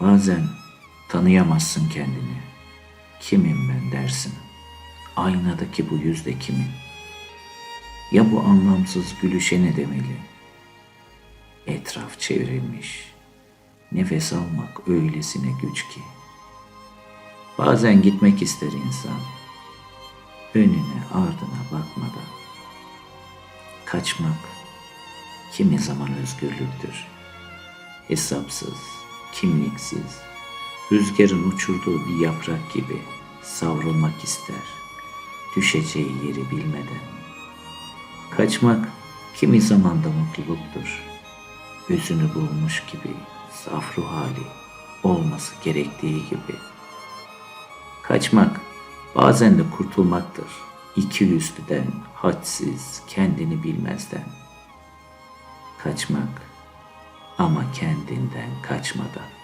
Bazen tanıyamazsın kendini. Kimim ben dersin. Aynadaki bu yüz de kimin? Ya bu anlamsız gülüşe ne demeli? Etraf çevrilmiş. Nefes almak öylesine güç ki. Bazen gitmek ister insan. Önüne ardına bakmadan. Kaçmak kimi zaman özgürlüktür. Hesapsız, kimliksiz, rüzgarın uçurduğu bir yaprak gibi savrulmak ister. Düşeceği yeri bilmeden. Kaçmak kimi zaman da mutluluktur. Özünü bulmuş gibi, saf ruh hali, olması gerektiği gibi. Kaçmak bazen de kurtulmaktır. İki yüzlüden, hadsiz, kendini bilmezden. Kaçmak ama kendinden kaçmadan.